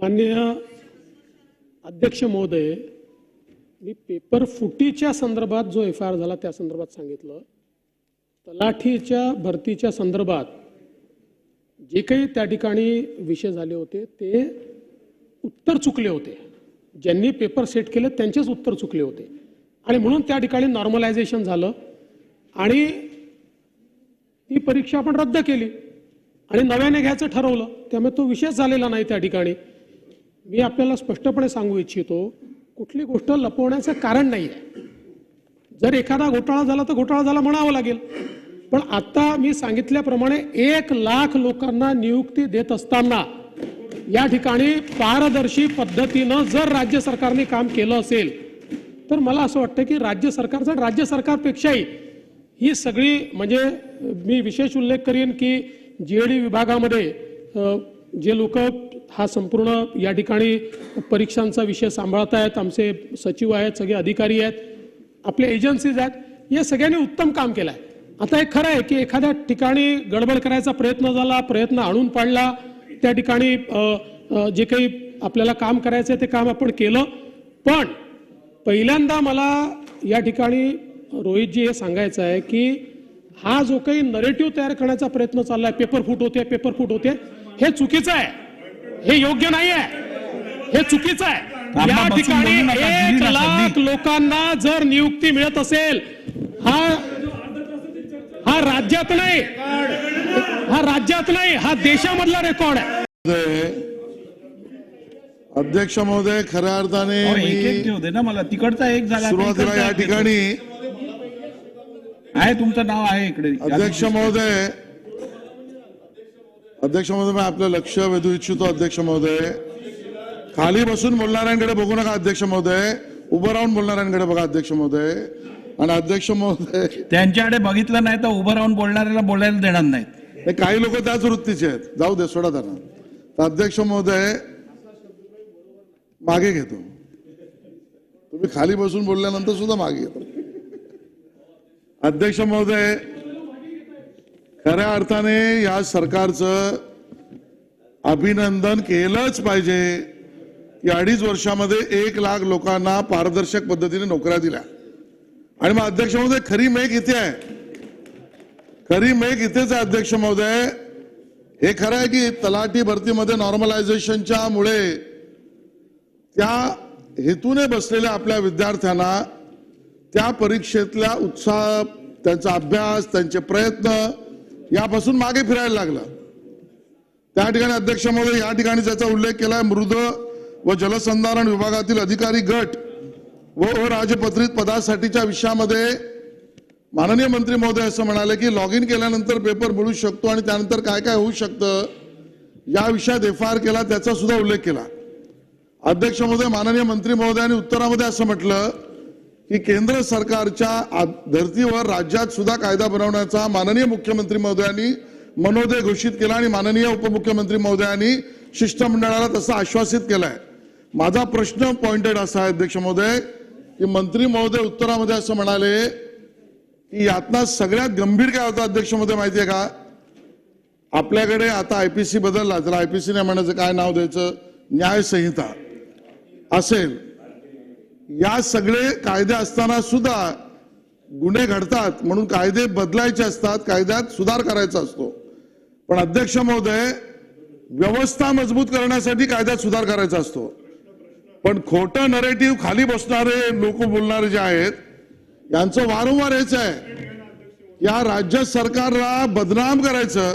माननीय अध्यक्ष महोदय मी पेपर फुटीच्या संदर्भात जो एफ आय आर झाला त्या संदर्भात सांगितलं. तलाठीच्या भरतीच्या संदर्भात जे काही त्या ठिकाणी विषय झाले होते ते उत्तर चुकले होते. ज्यांनी पेपर सेट केले त्यांचेच उत्तर चुकले होते. आणि म्हणून त्या ठिकाणी नॉर्मलायझेशन झालं आणि ती परीक्षा आपण रद्द केली. आणि नव्याने घ्यायचं ठरवलं. त्यामुळे तो विषयच झालेला नाही त्या ठिकाणी. मी आपल्याला स्पष्टपणे सांगू इच्छितो कुठली गोष्ट लपवण्याचं कारण नाही. आहे जर एखादा घोटाळा झाला तर घोटाळा झाला म्हणावं लागेल. पण आता मी सांगितल्याप्रमाणे एक लाख लोकांना नियुक्ती देत असताना या ठिकाणी पारदर्शी पद्धतीनं जर राज्य सरकारने काम केलं असेल तर मला असं वाटतं की राज्य सरकारचं राज्य सरकारपेक्षाही ही सगळी म्हणजे मी विशेष उल्लेख करीन की जी डी विभागामध्ये जे लोक हा संपूर्ण या ठिकाणी परीक्षांचा विषय सांभाळत आहेत आमचे सचिव आहेत सगळे अधिकारी आहेत आपले एजन्सीज आहेत या सगळ्यांनी उत्तम काम केलं आहे आता हे खरं आहे की एखाद्या ठिकाणी गडबड करायचा प्रयत्न झाला प्रयत्न आणून पाडला त्या ठिकाणी जे काही आपल्याला काम करायचं आहे ते काम आपण केलं. पण पहिल्यांदा मला या ठिकाणी रोहितजी हे सांगायचं आहे की हा जो काही नरेटिव्ह तयार करण्याचा प्रयत्न चाललाय पेपर फुट होते पेपर फुट होते हे चुकीचं आहे. हे योग्य नाही आहे हे चुकीचं आहे. या ठिकाणी एक लाख. लोकांना जर नियुक्ती मिळत असेल हा हा राज्यात नाही. हा राज्यात नाही हा देशामधला रेकॉर्ड आहे. अध्यक्ष महोदय खऱ्या अर्थाने मी ना मला. तिकडचा एक झाला सुरुवातीला या. ठिकाणी आहे तुमचं नाव आहे इकडे. अध्यक्ष महोदय अध्यक्ष महोदय मी आपलं लक्ष वेधू इच्छितो अध्यक्ष महोदय. खाली बसून बोलणाऱ्यांकडे बघू नका अध्यक्ष महोदय. उभं राहून बोलणाऱ्यांकडे बघा अध्यक्ष महोदय. आणि अध्यक्ष महोदय त्यांच्याकडे बघितलं नाही तर उभं राहून बोलणाऱ्याला बोलायला देणार नाहीत. काही लोक त्याच वृत्तीचे आहेत. जाऊ दे सोडा त्यांना. तर अध्यक्ष महोदय मागे घेतो. तुम्ही खाली बसून बोलल्यानंतर सुद्धा मागे घेतो. अध्यक्ष महोदय खऱ्या अर्थाने या सरकारचं अभिनंदन केलंच पाहिजे. की अडीच वर्षामध्ये एक लाख लोकांना पारदर्शक पद्धतीने नोकऱ्या दिल्या. आणि मग अध्यक्ष महोदय खरी मेघ इथे आहे. खरी मेघ इथेच आहे अध्यक्ष महोदय. हे खरं आहे की तलाठी भरतीमध्ये नॉर्मलायझेशनच्या मुळे त्या हेतूने बसलेल्या आपल्या विद्यार्थ्यांना त्या परीक्षेतल्या उत्साह त्यांचा अभ्यास त्यांचे प्रयत्न यापासून मागे फिरायला लागलं. त्या ठिकाणी अध्यक्ष महोदय या ठिकाणी त्याचा उल्लेख केलाय. मृद व जलसंधारण विभागातील अधिकारी गट व अराजपत्रित पदासाठीच्या विषयामध्ये माननीय मंत्री महोदय असं म्हणाले की लॉग इन केल्यानंतर पेपर मिळू शकतो आणि त्यानंतर काय काय होऊ शकतं या विषयात एफ आय आर केला त्याचा सुद्धा उल्लेख केला. अध्यक्ष महोदय माननीय मंत्री महोदयांनी उत्तरामध्ये असं म्हटलं की केंद्र सरकारच्या धर्तीवर राज्यात सुद्धा कायदा बनवण्याचा माननीय मुख्यमंत्री महोदयांनी मनोदय घोषित केला आणि माननीय उपमुख्यमंत्री महोदयांनी शिष्टमंडळाला तसं आश्वासित केलंय. माझा प्रश्न पॉइंटेड असा आहे अध्यक्ष महोदय की मंत्री महोदय उत्तरामध्ये असं म्हणाले की यातना सगळ्यात गंभीर काय होतं अध्यक्ष महोदय माहितीये का? आपल्याकडे आता आयपीसी बदलला त्याला पी सीने म्हणायचं काय नाव द्यायचं? न्यायसंहिता असेल. या सगळे कायदे असताना सुद्धा गुन्हे घडतात म्हणून कायदे बदलायचे असतात कायद्यात सुधार करायचा असतो. पण अध्यक्ष महोदय व्यवस्था मजबूत करण्यासाठी कायद्यात सुधार करायचा असतो. पण खोटं नरेटिव्ह खाली बसणारे लोक बोलणारे जे आहेत यांचं वारंवार हेच आहे. या राज्य सरकारला बदनाम करायचं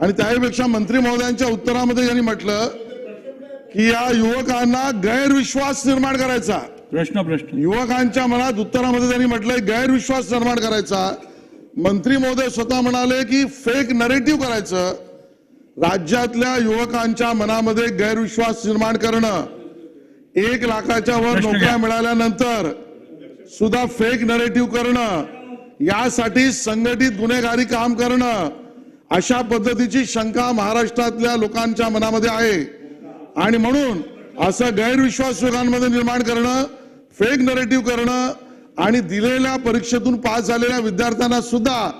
आणि त्यापेक्षा मंत्री महोदयांच्या उत्तरामध्ये यांनी म्हटलं की या युवकांना गैरविश्वास निर्माण करायचा. प्रश्न प्रश्न युवकांच्या मनात उत्तरामध्ये त्यांनी म्हटलंय गैरविश्वास निर्माण करायचा. मंत्री महोदय स्वतः म्हणाले की फेक नरेटिव्ह करायचं. राज्यातल्या युवकांच्या मनामध्ये गैरविश्वास निर्माण करणं. एक लाखाच्या वर नोकऱ्या. मिळाल्यानंतर सुद्धा फेक नरेटिव्ह करणं. यासाठी संघटित गुन्हेगारी काम करणं. अशा पद्धतीची शंका महाराष्ट्रातल्या लोकांच्या मनामध्ये आहे. आणि म्हणून असं गैरविश्वास लोकांमध्ये निर्माण करणं फेक नरेटिव्ह करणं आणि दिलेल्या परीक्षेतून पास झालेल्या विद्यार्थ्यांना सुद्धा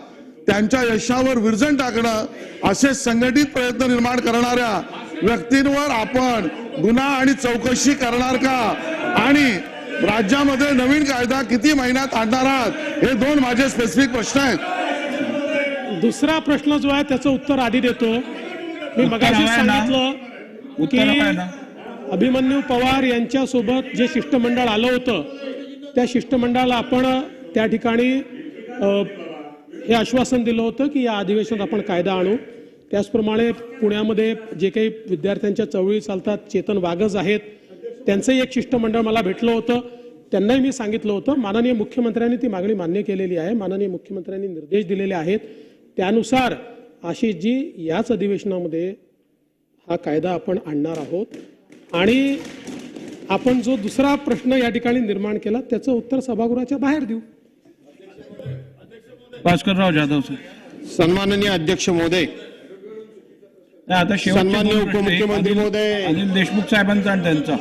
त्यांच्या यशावर विरजण टाकणं असे संघटित प्रयत्न निर्माण करणाऱ्या व्यक्तींवर आपण गुन्हा आणि चौकशी करणार का आणि राज्यामध्ये नवीन कायदा किती महिन्यात आणणार आहात हे दोन माझे स्पेसिफिक प्रश्न आहेत दुसरा प्रश्न जो आहे त्याचं उत्तर आधी देतो मी मगाशी? सांगितलं? की अभिमन्यू पवार यांच्यासोबत जे शिष्टमंडळ आलं होतं त्या शिष्टमंडळाला आपण त्या ठिकाणी हे आश्वासन दिलं होतं की या अधिवेशनात आपण कायदा आणू. त्याचप्रमाणे पुण्यामध्ये जे काही विद्यार्थ्यांच्या चळवळी चालतात चेतन वागज आहेत त्यांचंही एक शिष्टमंडळ मला भेटलं होतं. त्यांनाही मी सांगितलं होतं. माननीय मुख्यमंत्र्यांनी ती मागणी मान्य केलेली आहे. माननीय मुख्यमंत्र्यांनी निर्देश दिलेले आहेत. त्यानुसार आशिषजी याच अधिवेशनामध्ये हा कायदा आपण आणणार आहोत. आणि आपण जो दुसरा प्रश्न या ठिकाणी निर्माण केला त्याचं उत्तर सभागृहाच्या बाहेर देऊ. भास्करराव जाधव सर. सन्माननीय अध्यक्ष महोदय. आता. एक उपमुख्यमंत्री महोदय. अनिल देशमुख साहेबांचा आणि त्यांचा.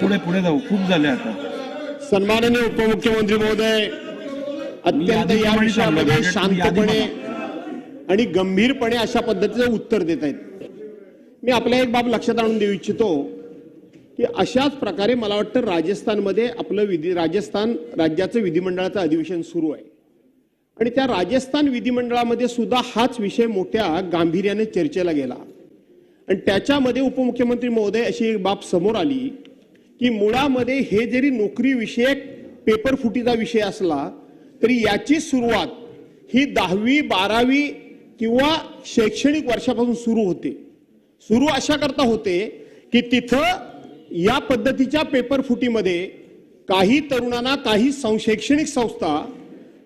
पुढे पुढे जाऊ. खूप झाले आता. सन्माननीय उपमुख्यमंत्री महोदय अत्यंत या विषयामध्ये शांतपणे आणि गंभीरपणे अशा पद्धतीचं उत्तर देत आहेत मी आपल्या एक बाब लक्षात आणून देऊ इच्छितो की अशाच प्रकारे मला वाटतं राजस्थानमध्ये आपलं विधी राजस्थान राज्याचं विधिमंडळाचं अधिवेशन सुरू आहे. आणि त्या राजस्थान विधिमंडळामध्ये सुद्धा हाच विषय मोठ्या गांभीर्याने चर्चेला गेला. आणि त्याच्यामध्ये उपमुख्यमंत्री महोदय अशी एक बाब समोर आली की मुळामध्ये हे जरी नोकरीविषयक पेपर फुटीचा विषय असला तरी याची सुरुवात ही दहावी बारावी किंवा शैक्षणिक वर्षापासून सुरू होते. सुरू अशा करता होते की तिथं या पद्धतीच्या पेपर फुटीमध्ये काही तरुणांना काही सं- शैक्षणिक संस्था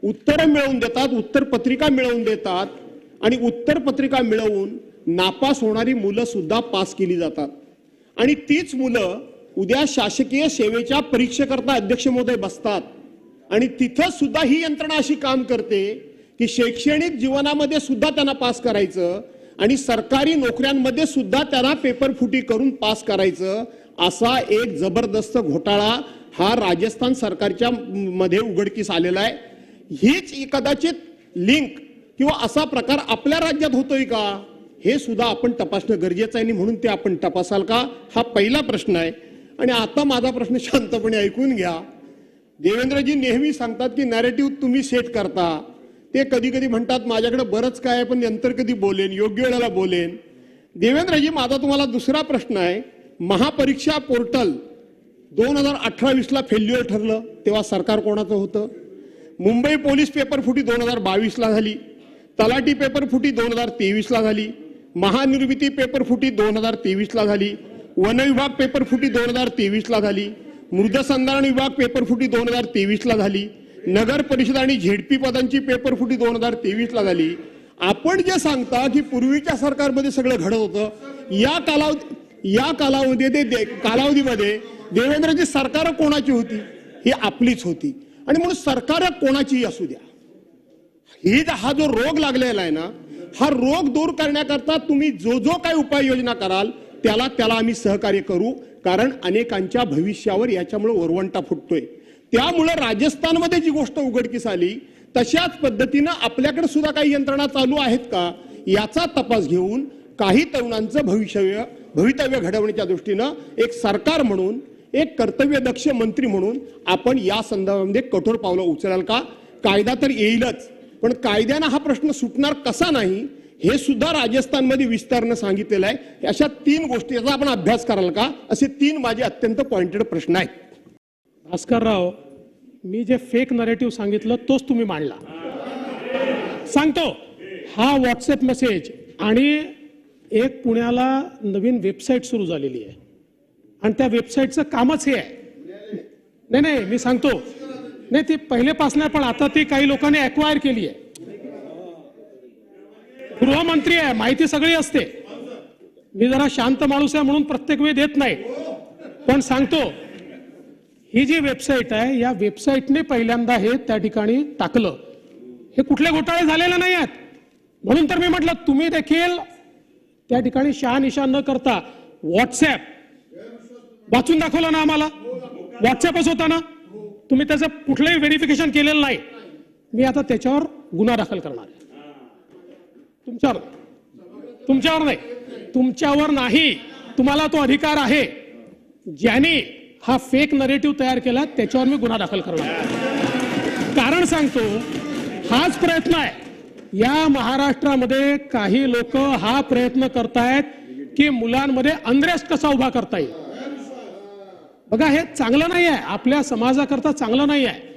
उत्तरं मिळवून देतात उत्तर पत्रिका मिळवून देतात आणि उत्तर पत्रिका मिळवून नापास होणारी मुलं सुद्धा पास केली जातात. आणि तीच मुलं उद्या शासकीय सेवेच्या परीक्षेकरता अध्यक्ष महोदय बसतात आणि तिथं सुद्धा ही यंत्रणा अशी काम करते की शैक्षणिक जीवनामध्ये सुद्धा त्यांना पास करायचं आणि सरकारी नोकऱ्यांमध्ये सुद्धा त्यांना पेपर फुटी करून पास करायचं असा एक जबरदस्त घोटाळा हा राजस्थान सरकारच्या मध्ये उघडकीस आलेला आहे. हीच कदाचित लिंक किंवा असा प्रकार आपल्या राज्यात होतोय का? हे सुद्धा आपण तपासणं गरजेचं आहे आणि म्हणून ते आपण तपासाल का? हा पहिला प्रश्न आहे. आणि आता माझा प्रश्न शांतपणे ऐकून घ्या. देवेंद्रजी नेहमी सांगतात की नॅरेटिव्ह तुम्ही सेट करता. ते कधी कधी म्हणतात माझ्याकडे बरंच काय आहे पण नंतर कधी बोलेन योग्य वेळेला बोलेन. देवेंद्रजी माझा तुम्हाला दुसरा प्रश्न आहे. महापरीक्षा पोर्टल दोन हजार अठरावीसला फेल्युअर ठरलं तेव्हा सरकार कोणाचं होतं? मुंबई पोलीस पेपर फुटी दोन हजार बावीसला झाली तलाठी पेपर फुटी दोन हजार तेवीसला झाली महानिर्मिती पेपर फुटी दोन हजार तेवीसला झाली वनविभाग पेपर फुटी दोन हजार तेवीसला झाली मृदसंधारण विभाग पेपर फुटी दोन हजार तेवीसला झाली नगर परिषद आणि झेडपी पदांची पेपर फुटी दोन हजार तेवीसला झाली. आपण जे सांगता की पूर्वीच्या सरकारमध्ये सगळं घडत होतं या कालावधी या कालावधी कालावधीमध्ये देवेंद्रची सरकार कोणाची होती? ही आपलीच होती. आणि म्हणून सरकार कोणाचीही असू द्या. ही हा जो रोग लागलेला आहे ना हा रोग दूर करण्याकरता तुम्ही जो जो काही उपाययोजना कराल त्याला त्याला आम्ही सहकार्य करू कारण अनेकांच्या भविष्यावर याच्यामुळे वरवंटा फुटतोय. त्यामुळं राजस्थानमध्ये जी गोष्ट उघडकीस आली तशाच पद्धतीनं आपल्याकडे सुद्धा काही यंत्रणा चालू आहेत का याचा तपास घेऊन काही तरुणांचं भविष्य भवितव्य घडवण्याच्या दृष्टीनं एक सरकार म्हणून एक कर्तव्यदक्ष मंत्री म्हणून आपण या संदर्भामध्ये कठोर पावलं उचलाल का? कायदा तर येईलच पण कायद्यानं हा प्रश्न सुटणार कसा नाही हे सुद्धा राजस्थानमध्ये विस्तारनं सांगितलेलं आहे. अशा तीन गोष्टी याचा आपण अभ्यास कराल का? असे तीन माझे अत्यंत पॉइंटेड प्रश्न आहेत. भास्करराव मी जे फेक नरेटिव्ह सांगितलं तोच तुम्ही मांडला. सांगतो हा व्हॉट्सअप मेसेज आणि एक पुण्याला नवीन वेबसाईट सुरू झालेली आहे. आणि त्या वेबसाईटचं कामच हे आहे. नाही नाही मी सांगतो. नाही ती पहिलेपासून पण आता ती काही लोकांनी अक्वायर केली आहे. गृहमंत्री आहे माहिती सगळी असते. मी जरा शांत माणूस आहे म्हणून प्रत्येक वेळ देत नाही. पण सांगतो ही जी वेबसाईट आहे या वेबसाईटने पहिल्यांदा हे त्या ठिकाणी टाकलं. हे कुठले घोटाळे झालेले नाही आहेत. म्हणून तर मी म्हटलं तुम्ही देखील त्या ठिकाणी शहानिशा न करता व्हॉट्सॲप वाचून दाखवलं ना आम्हाला? व्हॉट्सॲपच होता ना? तुम्ही त्याचं कुठलंही व्हेरिफिकेशन केलेलं नाही. मी आता त्याच्यावर गुन्हा दाखल करणार आहे. तुमच्यावर तुमच्यावर नाही. तुमच्यावर नाही. तुम्हाला तो अधिकार आहे. ज्याने हा फेक नरेटिव्ह तयार केला त्याच्यावर मी गुन्हा दाखल करणार. कारण सांगतो हाच प्रयत्न आहे. या महाराष्ट्रामध्ये काही लोक हा प्रयत्न करतायत की मुलांमध्ये अंद्रेस कसा उभा करता येईल? बघा हे चांगलं नाही आहे आपल्या समाजाकरता चांगलं नाही आहे